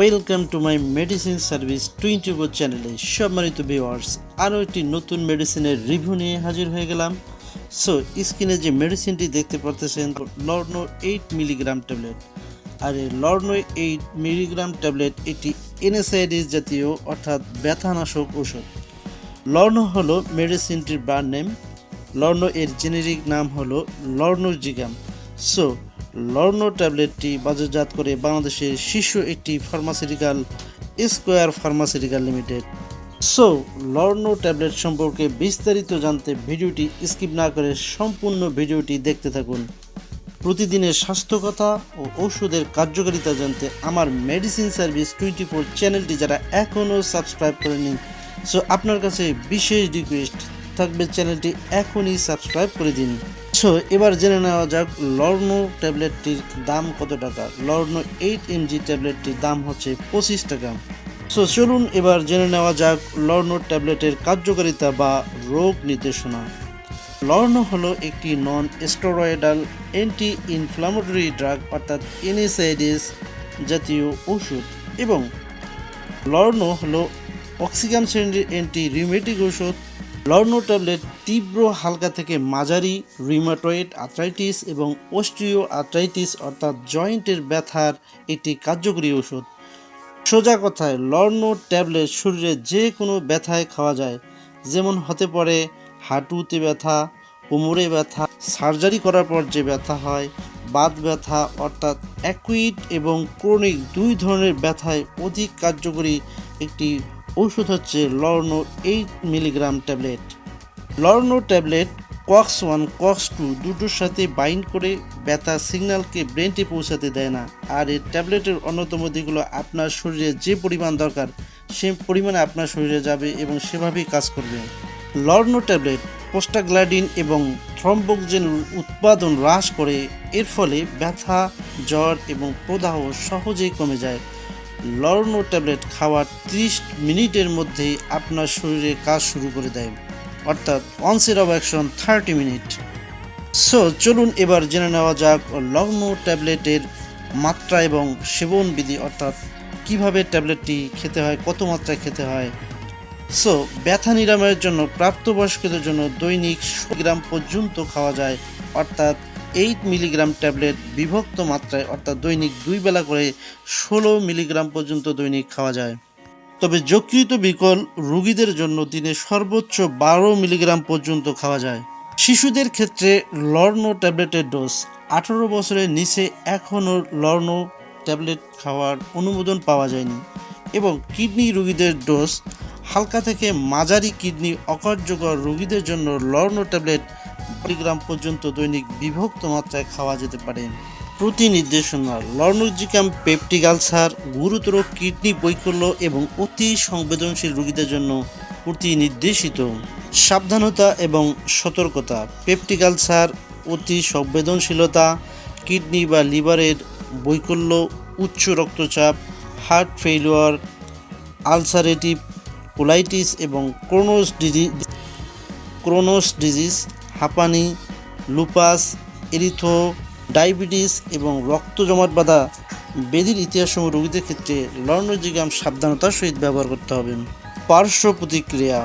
Welcome to my medicine service twenty four চ্যানেলে সম্মানিত viewers আরও একটি নতুন মেডিসিনের রিভিউ নিয়ে হাজির হয়ে গেলাম। সো স্ক্রিনে যে মেডিসিনটি দেখতে পারতেছেন লর্নো এইট মিলিগ্রাম ট্যাবলেট আর এই লর্নো এইট মিলিগ্রাম ট্যাবলেট এটি এনএসআইডিস জাতীয়, অর্থাৎ ব্যথানাশক ওষুধ লর্নো হলো মেডিসিনটির ব্র্যান্ড নেম লর্নো এর জেনেরিক নাম হলো লর্নো জিগাম সো লর্নো ট্যাবলেটটি বাজারজাত করে বাংলাদেশের শীর্ষ একটি pharmaceutical Square pharmaceutical limited so Lorno tablet সম্পর্কে বিস্তারিত জানতে ভিডিওটি স্কিপ না করে সম্পূর্ণ ভিডিওটি দেখতে থাকুন। প্রতিদিনের স্বাস্থ্য কথা ও ওষুধের কার্যকারিতা জানতে আমার মেডিসিন সার্ভিস টোয়েন্টি ফোর চ্যানেলটি যারা এখনও সাবস্ক্রাইব করেনি সো আপনার কাছে বিশেষ রিকোয়েস্ট থাকবে চ্যানেলটি এখনই সাবস্ক্রাইব করে দিন। সো এবার জেনে নেওয়া যাক, লর্নো ট্যাবলেটটির দাম কত টাকা? লর্নো এইট এমজি ট্যাবলেটটির দাম হচ্ছে পঁচিশ টাকা। সো চলুন এবার জেনে নেওয়া যাক লর্নো ট্যাবলেটের কার্যকারিতা বা রোগ নির্দেশনা। লর্নো হলো একটি non steroidal anti inflammatory drug অর্থাৎ এনএসআইডিস জাতীয় ওষুধ। এবং লর্নো হলো অক্সিগাম শ্রেণির অ্যান্টি রিউমেটিক ওষুধ লর্নো ট্যাবলেট তীব্র হালকা থেকে মাঝারি রিমাটয়েড আর্থ্রাইটিস এবং অস্ট্রিও আর্থ্রাইটিস অর্থাৎ জয়েন্টের ব্যথার একটি কার্যকরী ওষুধ সোজা কথায়, লর্নো ট্যাবলেট শরীরে যে কোনো ব্যথায় খাওয়া যায়। যেমন হতে পারে হাঁটুতে ব্যথা, কোমরে ব্যথা, সার্জারি করার পর যে ব্যথা হয়, বাত ব্যথা অর্থাৎ অ্যাকুইট এবং ক্রনিক দুই ধরনের ব্যথায় অধিক কার্যকরী একটি ওষুধ হচ্ছে Lorno eight milligram tablet. Lorno tablet COX one COX two দুটোর সাথে বাইন্ড করে ব্যথা সিগন্যালকে ব্রেনটে পৌঁছাতে দেয় না। আর এই ট্যাবলেটের অন্যতম দিকগুলো আপনার শরীরে যে পরিমাণ দরকার, সে পরিমাণে আপনার শরীরে যাবে এবং সেভাবেই কাজ করবে। লর্নো ট্যাবলেট পোস্টাগ্ল্যাডিন এবং থ্রম্বোকজেন উৎপাদন হ্রাস করে, এর ফলে ব্যথা, জ্বর এবং প্রদাহ সহজেই কমে যায়। লর্নো ট্যাবলেট খাওয়ার 30 মিনিটের মধ্যেই আপনার শরীরে কাজ শুরু করে দেয়। অর্থাৎ onset of action thirty minute so চলুন এবার জেনে নেওয়া যাক লগ্নো ট্যাবলেটের মাত্রা এবং সেবন বিধি, অর্থাৎ কীভাবে ট্যাবলেটটি খেতে হয়, কত মাত্রায় খেতে হয়। সো ব্যথা নিরাময়ের জন্য প্রাপ্তবয়স্কদের জন্য দৈনিক গ্রাম পর্যন্ত খাওয়া যায়, অর্থাৎ এইট মিলিগ্রাম ট্যাবলেট বিভক্ত মাত্রায় অর্থাৎ দৈনিক দুই বেলা করে ষোলো মিলিগ্রাম পর্যন্ত দৈনিক খাওয়া যায় তবে যকৃত বিকল রোগীদের জন্য দিনে সর্বোচ্চ বারো মিলিগ্রাম পর্যন্ত খাওয়া যায় শিশুদের ক্ষেত্রে লর্নো ট্যাবলেটের ডোজ আঠারো বছরের নিচে এখনও লর্নো ট্যাবলেট খাওয়ার অনুমোদন পাওয়া যায়নি এবং কিডনি রোগীদের ডোজ হালকা থেকে মাঝারি কিডনি অকার্যকর রোগীদের জন্য লর্নো ট্যাবলেট মিলিগ্রাম পর্যন্ত দৈনিক বিভক্ত মাত্রায় খাওয়া যেতে পারে। প্রতি নির্দেশনা লর্নোজিকাম পেপটিক আলসার, গুরুতর কিডনি বৈকল্য এবং অতি সংবেদনশীল রোগীদের জন্য প্রতি নির্দেশিত সাবধানতা এবং সতর্কতা, পেপটিক আলসার, অতি সংবেদনশীলতা, কিডনি বা লিভারের বৈকল্য, উচ্চ রক্তচাপ, হার্ট ফেইলিওর, আলসারেটিভ, কোলাইটিস এবং ক্রোনোস ডিজিজ ক্রোনোস ডিজিজ হাঁপানি, লুপাস এরিথো ডায়াবেটিস এবং রক্ত জমাট বাঁধা বেদির ইতিহাসসমূহ রোগীদের ক্ষেত্রে লর্নোজিগাম সাবধানতার সহিত ব্যবহার করতে হবে। পার্শ্ব প্রতিক্রিয়া।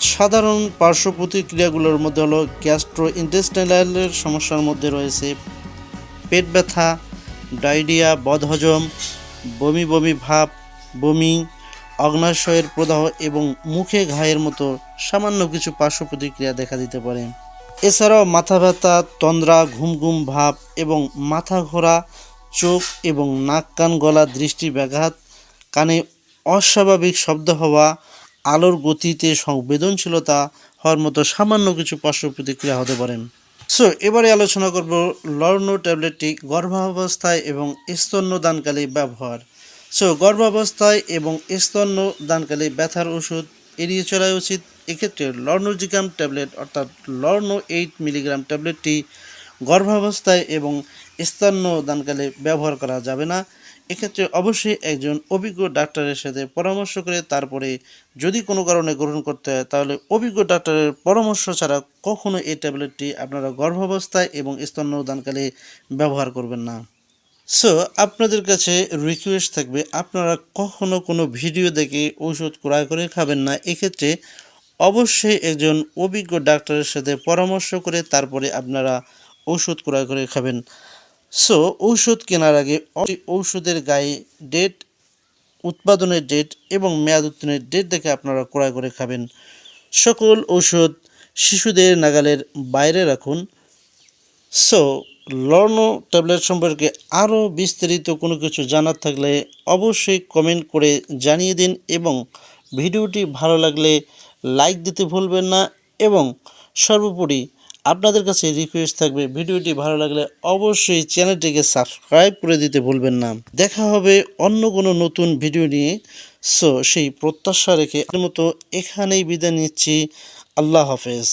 সাধারণ পার্শ্ব প্রতিক্রিয়াগুলোর মধ্যে হলো গ্যাস্ট্রো ইন্টেস্টাইনালের সমস্যার মধ্যে রয়েছে পেট ব্যথা, ডায়রিয়া, বদহজম, বমি বমি ভাব, বমি, অগ্নাশয়ের প্রদাহ এবং মুখে ঘায়ের মতো সামান্য কিছু পার্শ্ব প্রতিক্রিয়া দেখা দিতে পারে। এছাড়াও মাথা ব্যথা, তন্দ্রা ঘুম ঘুম ভাব এবং মাথা ঘোরা, চোখ এবং নাক কান গলা দৃষ্টি ব্যাঘাত, কানে অস্বাভাবিক শব্দ হওয়া, আলোর গতিতে সংবেদনশীলতা হওয়ার মতো সামান্য কিছু পার্শ্ব প্রতিক্রিয়া হতে পারেন সো এবারে আলোচনা করব লর্নো ট্যাবলেটটি গর্ভাবস্থায় এবং স্তন্যদানকালে ব্যবহার। সো গর্ভাবস্থায় এবং স্তন্য দানকালে ব্যথার ওষুধ এড়িয়ে চলা উচিত। এক্ষেত্রে লর্নোজিকাম ট্যাবলেট অর্থাৎ লর্নো এইট মিলিগ্রাম ট্যাবলেটটি গর্ভাবস্থায় এবং স্তন্য দানকালে ব্যবহার করা যাবে না। এক্ষেত্রে অবশ্যই একজন অভিজ্ঞ ডাক্তারের সাথে পরামর্শ করে তারপরে যদি কোনো কারণে গ্রহণ করতে হয়, তাহলে অভিজ্ঞ ডাক্তারের পরামর্শ ছাড়া কখনো এই ট্যাবলেটটি আপনারা গর্ভাবস্থায় এবং স্তন্যদানকালে ব্যবহার করবেন না। সো আপনাদের কাছে রিকোয়েস্ট থাকবে, আপনারা কখনো কোনো ভিডিও দেখে ঔষধ ক্রয় করে খাবেন না। এক্ষেত্রে অবশ্যই একজন অভিজ্ঞ ডাক্তারের সাথে পরামর্শ করে তারপরে আপনারা ঔষধ ক্রয় করে খাবেন। সো ঔষধ কেনার আগে ঔষধের গায়ে ডেট উৎপাদনের ডেট এবং মেয়াদ উত্তীর্ণের ডেট দেখে আপনারা ক্রয় করে খাবেন। সকল ঔষধ শিশুদের নাগালের বাইরে রাখুন। সো লর্নো ট্যাবলেট সম্পর্কে আরও বিস্তারিত কোনো কিছু জানার থাকলে অবশ্যই কমেন্ট করে জানিয়ে দিন এবং ভিডিওটি ভালো লাগলে লাইক দিতে ভুলবেন না এবং সর্বোপরি আপনাদের কাছে রিকোয়েস্ট থাকবে ভিডিওটি ভালো লাগলে অবশ্যই চ্যানেলটিকে সাবস্ক্রাইব করে দিতে ভুলবেন না। দেখা হবে অন্য কোনো নতুন ভিডিও নিয়ে। সো সেই প্রত্যাশা রেখে মতো এখানেই বিদায় নিচ্ছি। আল্লাহ হাফেজ।